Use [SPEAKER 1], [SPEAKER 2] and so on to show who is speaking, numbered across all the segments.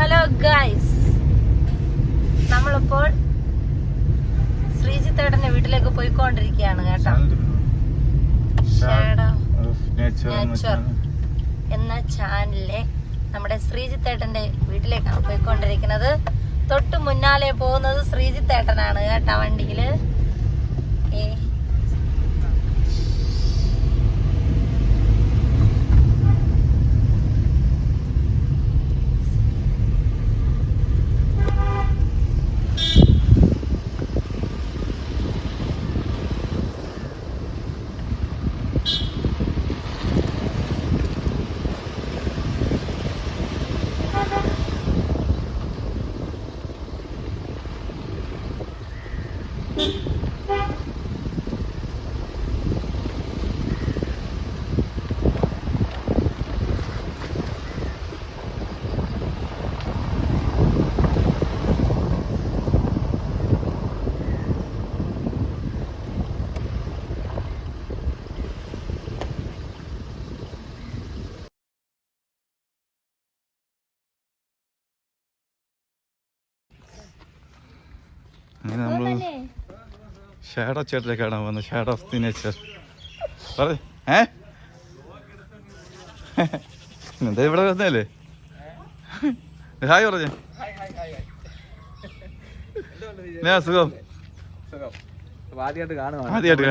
[SPEAKER 1] Hello guys നമ്മളിപ്പോൾ ശ്രീജിത്തേട്ടന്റെ വീട്ടിലേക്ക് പോയിക്കൊണ്ടിരിക്കുകയാണ് കേട്ടോ. എന്ന ചാനലിലെ നമ്മുടെ ശ്രീജിത്തേട്ടന്റെ വീട്ടിലേക്കാണ് പോയിക്കൊണ്ടിരിക്കുന്നത്. തൊട്ട് മുന്നാലെ പോകുന്നത് ശ്രീജിത്തേട്ടനാണ് കേട്ടോ വണ്ടിയിൽ ഏ
[SPEAKER 2] അങ്ങനെ നമ്മൾ ഷാഡോ ചേട്ടനെ കാണാൻ വന്നു. ഷാഡോ ഓഫ് ദി നേച്ചർ പറ ഏ? എന്താ ഇവിടെ വന്നല്ലേ ഹായ് പറഞ്ഞേ. ഞാൻ സുഖം?
[SPEAKER 3] ആദ്യമായിട്ട് കാണുവാണ്.
[SPEAKER 2] ആദ്യമായിട്ട്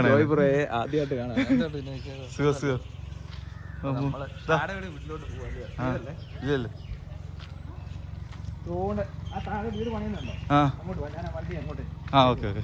[SPEAKER 3] ആദ്യമായിട്ട് കാണാം
[SPEAKER 2] സുഖം സുഖം? ആ? ഇല്ലല്ലേ? Okay okay.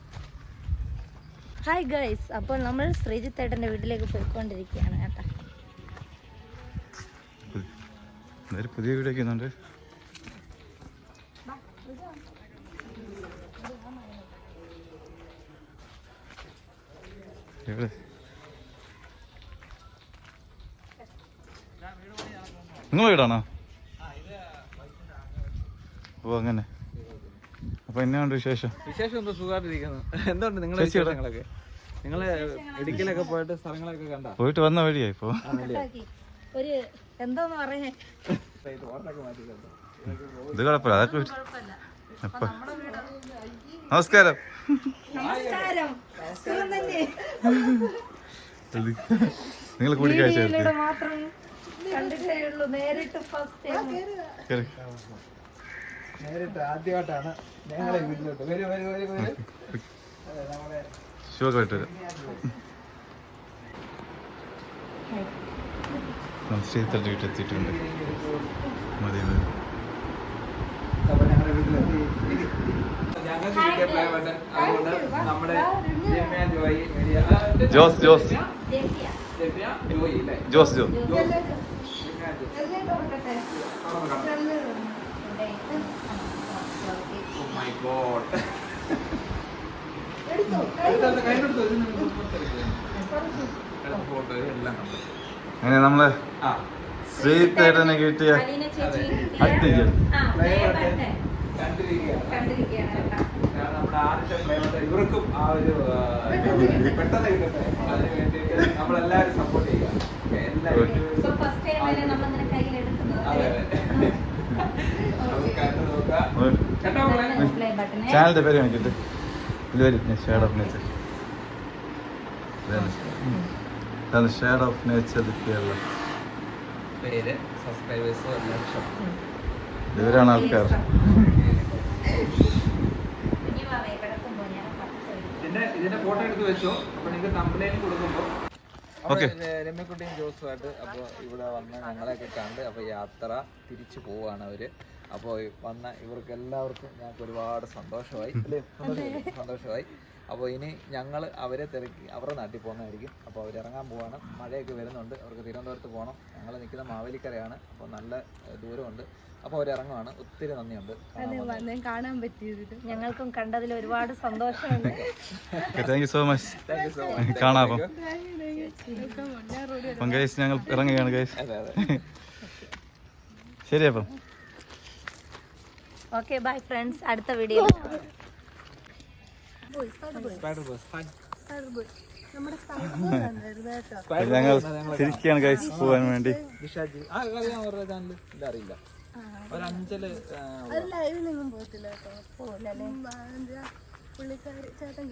[SPEAKER 1] ഹായ് ഗൈസ് അപ്പോൾ നമ്മൾ ശ്രീജിത്ത് ഏട്ടന്റെ വീട്ടിലേക്ക് പോയിക്കൊണ്ടിരിക്കുകയാണ് കേട്ടോ.
[SPEAKER 2] പുതിയ വീഡിയോ നിങ്ങളെ വീടാണോ? ഓ അങ്ങനെ. അപ്പൊ എന്നാണ്ട് വിശേഷം?
[SPEAKER 3] വിശേഷം എന്തോ സുഖമായിട്ടിരിക്കുന്നു. എന്തുണ്ട് നിങ്ങളുടെ? വിശേഷങ്ങളൊക്കെ? നിങ്ങൾ ഇടുക്കിയിലൊക്കെ പോയിട്ട് സ്ഥലങ്ങളൊക്കെ കണ്ടാ?
[SPEAKER 2] പോയിട്ട് വന്ന വഴിയാ ഇപ്പൊ.
[SPEAKER 1] ഒരു എന്തോന്ന് പറഞ്ഞേ
[SPEAKER 2] ഇത് കുഴപ്പമില്ല അതൊക്കെ അപ്പൊ. നമസ്കാരം.
[SPEAKER 1] നമസ്കാരം. സുഖം തന്നെ.
[SPEAKER 2] നിങ്ങൾ കൂടിക്കാഴ്ച
[SPEAKER 1] മാത്രം കണ്ടിട്ടേ ഉള്ളൂ. നേരിട്ട് ഫസ്റ്റ്.
[SPEAKER 3] നേരിട്ട് ആദ്യമായിട്ടാണ് ഞങ്ങളെ വീട്ടിലോട്ട്. വരൂ വരൂ വരൂ വരൂ.
[SPEAKER 2] വരാം. മതി മതി.
[SPEAKER 3] ജോസ് ജോസ്. ജോസ് ഞങ്ങൾക്ക് കിട്ടിയ പ്ലേ ബട്ടൺ അതുകൊണ്ട് നമ്മുടെ രമ്യ ജോയി മെരിയ ആ, ഇത്
[SPEAKER 2] ജോസ് ജോസ്
[SPEAKER 1] ദേശീയ
[SPEAKER 3] രമ്യ ജോയി അല്ലേ
[SPEAKER 2] Jose Jose
[SPEAKER 3] Jose Ramya Jose Oh my god. എടുത്തത് കയ്യിലെടുത്തോ? ഇതിന് പുറത്തെടുക്ക്. എടുത്ത photo എല്ലാം കണ്ടു.
[SPEAKER 2] അങ്ങനെ നമ്മൾ
[SPEAKER 3] ആ,
[SPEAKER 2] ശ്രീത്തേട്ടനെ കിട്ടിയ
[SPEAKER 1] അലീന ചേച്ചി
[SPEAKER 2] അടുത്തേക്ക്.
[SPEAKER 1] ആ,
[SPEAKER 3] play
[SPEAKER 1] play
[SPEAKER 3] button
[SPEAKER 1] button
[SPEAKER 3] കണ്ടിരിക്കുകയാണ്.
[SPEAKER 1] കണ്ടിരിക്കുകയാണ് കേട്ടോ.
[SPEAKER 3] നമ്മൾ നമ്മുടെ ആദ്യത്തെ കിട്ടിയ ഇവർക്കും ആ ഒരു പെട്ടെന്ന് കിട്ടട്ടെ. നമ്മളെല്ലാവരും സപ്പോർട്ട് ചെയ്യുക. എല്ലാവരും
[SPEAKER 2] ചാനലിന്റെ പേര് കാണിക്കട്ടെ? ഇത് വരും ഷേഡ് ഓഫ് നേച്ചർ ഇതാണ് ഷേഡ് ഓഫ് നേച്ചർ കേരള.
[SPEAKER 3] പേര് സബ്സ്ക്രൈബേഴ്സ് എല്ലാം
[SPEAKER 2] ഇവരാണ് ആൾക്കാർ.
[SPEAKER 3] ഇതിന്റെ ഫോട്ടോ എടുത്ത് വെച്ചോ. അപ്പൊ നിങ്ങൾക്ക് തമ്പ്ലൈൻ കൊടുക്കുമ്പോ
[SPEAKER 2] Okay.
[SPEAKER 3] രമ്യക്കുട്ടിയും ജോസുമായിട്ട് അപ്പോൾ ഇവിടെ വന്ന് ഞങ്ങളെയൊക്കെ കണ്ട് അപ്പോൾ യാത്ര തിരിച്ചു പോവാണ് അവർ. അപ്പോൾ വന്ന ഇവർക്ക് എല്ലാവർക്കും ഞങ്ങൾക്ക് ഒരുപാട് സന്തോഷമായി. അല്ലേ? സന്തോഷമായി? അപ്പോൾ ഇനി ഞങ്ങൾ അവരെ തിരക്കി അവരുടെ നാട്ടിൽ പോകുന്നതായിരിക്കും. അപ്പോൾ അവർ ഇറങ്ങാൻ പോവാണ്. മഴയൊക്കെ വരുന്നുണ്ട്. അവർക്ക് തിരുവനന്തപുരത്ത് പോകണം ഞങ്ങൾ നിൽക്കുന്ന മാവേലിക്കരയാണ്. അപ്പോൾ നല്ല ദൂരമുണ്ട്. അപ്പോൾ അവർ ഇറങ്ങുവാണ് ഒത്തിരി നന്ദിയുണ്ട്. കാണാൻ
[SPEAKER 4] പറ്റിയത്.
[SPEAKER 1] ഞങ്ങൾക്കും കണ്ടതിൽ ഒരുപാട് സന്തോഷമുണ്ട്.
[SPEAKER 2] താങ്ക് യു സോ മച്ച് കാണാം അപ്പം. ഗൈസ് ഞങ്ങൾ ഇറങ്ങുകയാണ് ഗൈസ്
[SPEAKER 3] അതെ അതെ.
[SPEAKER 2] ശരി അപ്പം.
[SPEAKER 1] ഓക്കെ ബൈ ഫ്രണ്ട്സ് അടുത്ത വീഡിയോ
[SPEAKER 2] ഞങ്ങൾ തിരിക്കുകയാണ് ഗൈസ് പോകാൻ വേണ്ടി.
[SPEAKER 3] അറിയില്ല ഒരു
[SPEAKER 4] അഞ്ചൽ കേട്ടോ. ചേട്ടൻ